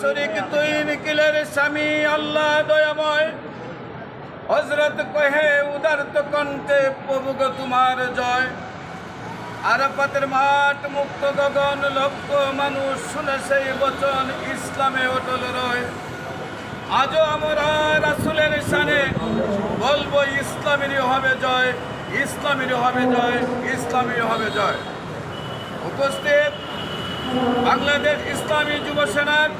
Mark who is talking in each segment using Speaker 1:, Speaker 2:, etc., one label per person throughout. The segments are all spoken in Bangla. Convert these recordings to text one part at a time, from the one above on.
Speaker 1: শরিক তুই নিখিলের স্বামী, আল্লাহ দয়াময়। হজরত কহে উদারত কণ্ঠে প্রভু গো তোমার জয়। আরাফাতের মাঠ মুক্ত গগন, লক্ষ মানুষ শুনে সেই বচন ইসলামে অটল রয়। আজও আমরা রাসুলের সানে বলব ইসলামেরই হবে জয় ইসলামেরই হবে জয় ইসলামেরই হবে জয়। উপস্থিত বাংলাদেশ ইসলামী যুব সেনার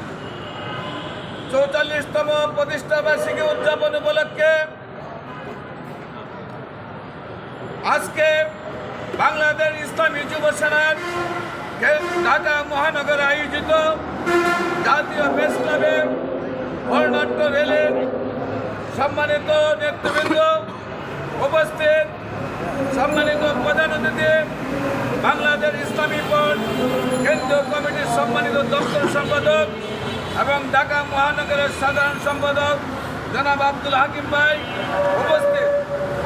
Speaker 1: চৌচল্লিশতম প্রতিষ্ঠাবার্ষিকী উদযাপন উপলক্ষে আজকে বাংলাদেশ ইসলামী যুব সেনার ঢাকা মহানগরে আয়োজিত জাতীয় প্রেস ক্লাবে বর্ণাঢ্য রেলের সম্মানিত নেতৃবৃন্দ উপস্থিত। সম্মানিত প্রধান অতিথি, বাংলাদেশ ইসলামী বোর্ড কেন্দ্রীয় কমিটির সম্মানিত দপ্তর সম্পাদক এবং ঢাকা মহানগরের সাধারণ সম্পাদক জনাব আব্দুল হাকিম ভাই উপস্থিত।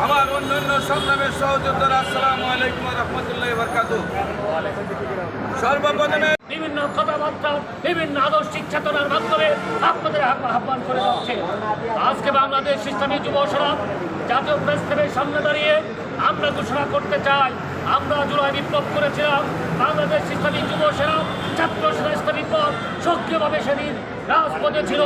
Speaker 1: আমার অন্যান্য সংগ্রামের সহযোদ্ধারা, আসসালামু আলাইকুম রহমতুল্লাহ বরকাত সর্বপ্রথমে
Speaker 2: বিভিন্ন কথাবার্তা, বিভিন্ন আদর্শিক চেতনার মাধ্যমে আপনাদের আহ্বা- আহ্বান করে যাচ্ছে আজকে বাংলাদেশ ইসলামী যুব সমাজ জাতীয় প্রেস সামনে দাঁড়িয়ে আমরা ঘোষণা করতে চাই আমরা জুলাই বিপ্লব করেছিলাম। বাংলাদেশ ইসলামী যুব সেনা ছাত্র সেনা পথ সক্রিয়ভাবে সেদিন রাজপথে ছিল।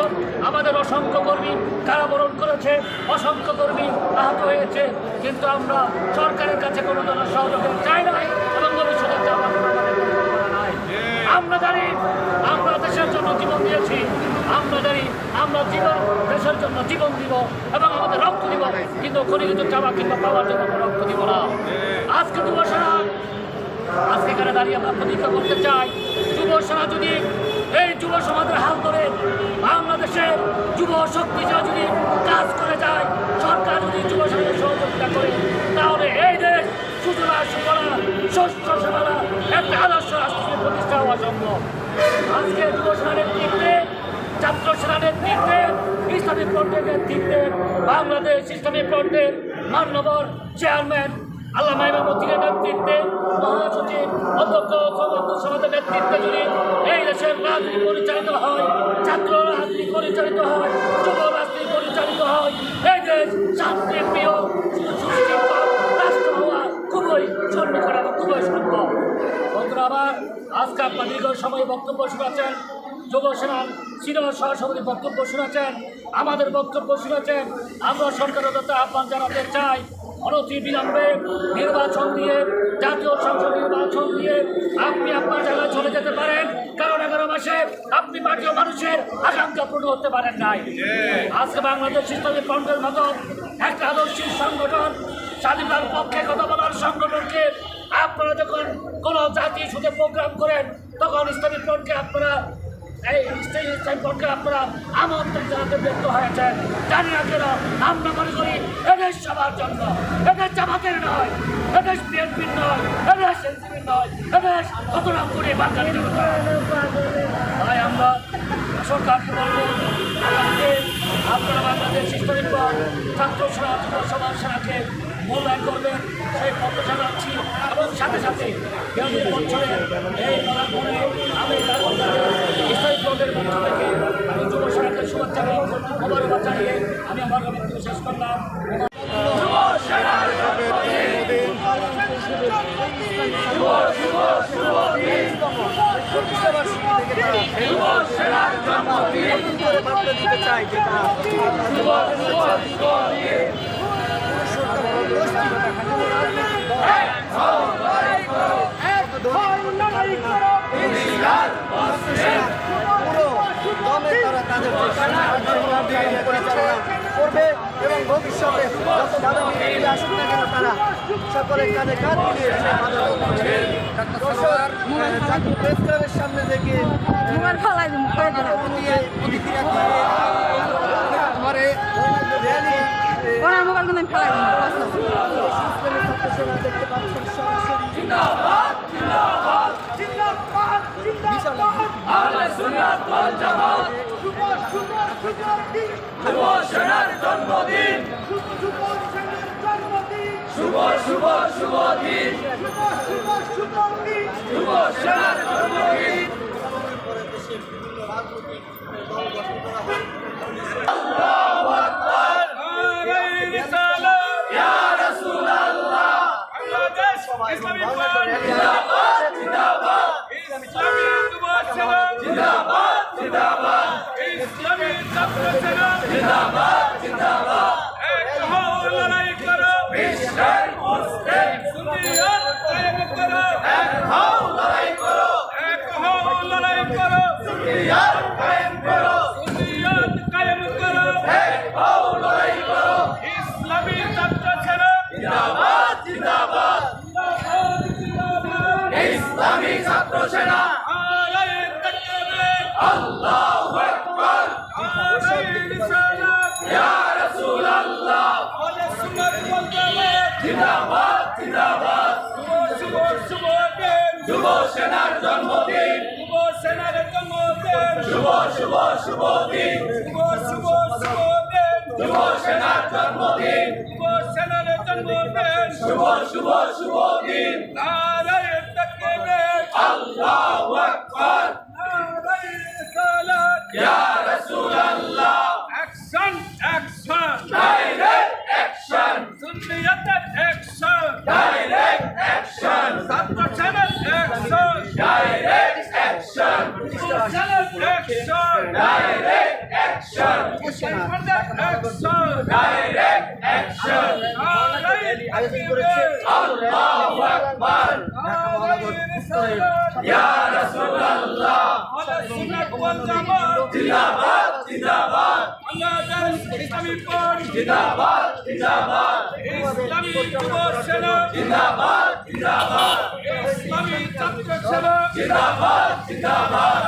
Speaker 2: আমাদের অসংখ্য কর্মী কারাবরণ করেছে, অসংখ্য কর্মী আহত হয়েছে। কিন্তু আমরা সরকারের কাছে কোনো ধরনের সহযোগিতা চাই না এবং ভবিষ্যতে নাই। আমরা জানি, আমরা দেশের জন্য জীবন দিয়েছি। আমরা আমরা জীবন, দেশের জন্য জীবন দিব এবং আমাদের রক্ত দিব। কিন্তু খনিজ চাওয়া কিংবা পাওয়ার জন্য আমরা রক্ত দিব না। আজকে যুব সেনা, আজকে এখানে দাঁড়িয়ে আমরা প্রতিজ্ঞা করতে চাই, যুব সেনা যদি এই যুব সমাজের হাল ধরে বাংলাদেশের যুব শক্তি যা যদি কাজ করে যায়, সরকার যদি যুব সমাজের সহযোগিতা করে, তাহলে এই দেশ সুজলা, সুফলা শস্য সেবালা একটা আদর্শ রাষ্ট্রের প্রতিষ্ঠা হওয়া সম্ভব আজকে যুব নেতৃত্বে ছাত্র সেনার নেতৃত্বে ইসলামী ফ্রন্টের নেতৃত্বে বাংলাদেশ ইসলামী ফ্রন্টের মান্যবর চেয়ারম্যান আল্লাহ মাইমামুদ্দিনের নেতৃত্বে মহাসচিব, অধ্যক্ষ সমাজের নেতৃত্বে যদি এই দেশের রাজনীতি পরিচালিত হয়, ছাত্র রাজনীতি পরিচালিত হয়, যুব রাজনীতি পরিচালিত হয়, এই দেশ শান্তি প্রিয় সুশৃঙ্খল খুবই খুবই আজকে আপনার দীর্ঘ সময় বক্তব্য শুনেছেন যুব সেনার সিনিয়র সহসভাপতি বক্তব্য শুনেছেন, আমাদের বক্তব্য শুনেছেন। আমরা সরকারের কাছে আহ্বান জানাতে চাই, অনতি বিলম্বে নির্বাচন দিয়ে, জাতীয় সংসদ নির্বাচন দিয়ে আপনি আপনার জায়গায় চলে যেতে পারেন। কারণ এগারো মাসে আপনি পার্টি মানুষের আকাঙ্ক্ষা পূর্ণ করতে পারেন নাই। আজকে বাংলাদেশ ইসলামী ফ্রন্টের মতো একটা আদর্শিক সংগঠন, স্বাধীনতার পক্ষে কথা বলার সংগঠনকে আপনারা যখন কোনো জাতি সুদে প্রোগ্রাম করেন, তখন ইসলামী ফ্রন্টকে আপনারা এই ইসলামী ফ্রন্টকে আপনারা আমন্ত্রণ জানাতে ব্যক্ত হয়েছেন। জানি না কেন আমরা মনে করি, এদেশ সবার জন্য। এদেশ নয়, এদেশ বিএনপির নয়, এদেশ এনসিপির নয়, এদেশ কতরাম করে বাঙালি তাই আমরা সরকারকে বলব আপনারা বাংলাদেশ ফ্রন্ট ছাত্র সেনা যুব সমাজ সেনাকে মূল্যায়ন করবেন। সেই প্রত্যাশা রাখছি এবং সাথে সাথে অঞ্চলে এই আমি ফ্রন্টের পক্ষ থেকে আমি যুব সেনাকে শুভেচ্ছা মোবারকবাদ জানিয়ে আমি আমার বক্তব্য শেষ করলাম।
Speaker 3: পুরো এবং ভবিষ্যতে যত বাধা বিঘ্ন না কেন তারা সকলের কাঁধে কাঁধ মিলিয়ে প্রেস ক্লাবের সামনে থেকে
Speaker 4: মোবাইল ফালাই দিন করে দিলাম
Speaker 3: দিয়ে প্রতিক্রিয়া যুব সেনার জন্মদিন
Speaker 1: শুভ শুভ শুভ দিন যুব সেনার জন্মদিন জিন্দাবাদ জিন্দাবাদ জিন্দাবাদ জিন্দাবাদ এক করো। সেনার জন্মদিন শুভ শুভ শুভ দিন নারায় তাকবীর আল্লাহু আকবার নারায় রিসালাত ইয়া রাসূলুল্লাহ অ্যাকশন অ্যাকশন ডাইরেক্ট অ্যাকশন সুন্নিয়তের অ্যাকশন ডাইরেক্ট অ্যাকশন ছাত্র সেনার অ্যাকশন ডাইরেক্ট অ্যাকশন সেনার অ্যাকশন ডাইরেক্ট অ্যাকশন মুসলমানদের অ্যাকশন ডাইরেক্ট অ্যাকশন
Speaker 3: আয়োজন করেছে
Speaker 1: আল্লাহু আকবার
Speaker 3: ঢাকা মহানগর উত্তরের
Speaker 1: ইয়া রাসূলুল্লাহ আলা সুন্নাত ওয়াল জামাত জিন্দাবাদ জিন্দাবাদ বাংলাদেশ ইসলামী ফ্রন্ট জিন্দাবাদ জিন্দাবাদ ইসলামী যুব সেনা জিন্দাবাদ জিন্দাবাদ ইসলামী ছাত্র সেনা জিন্দাবাদ জিন্দাবাদ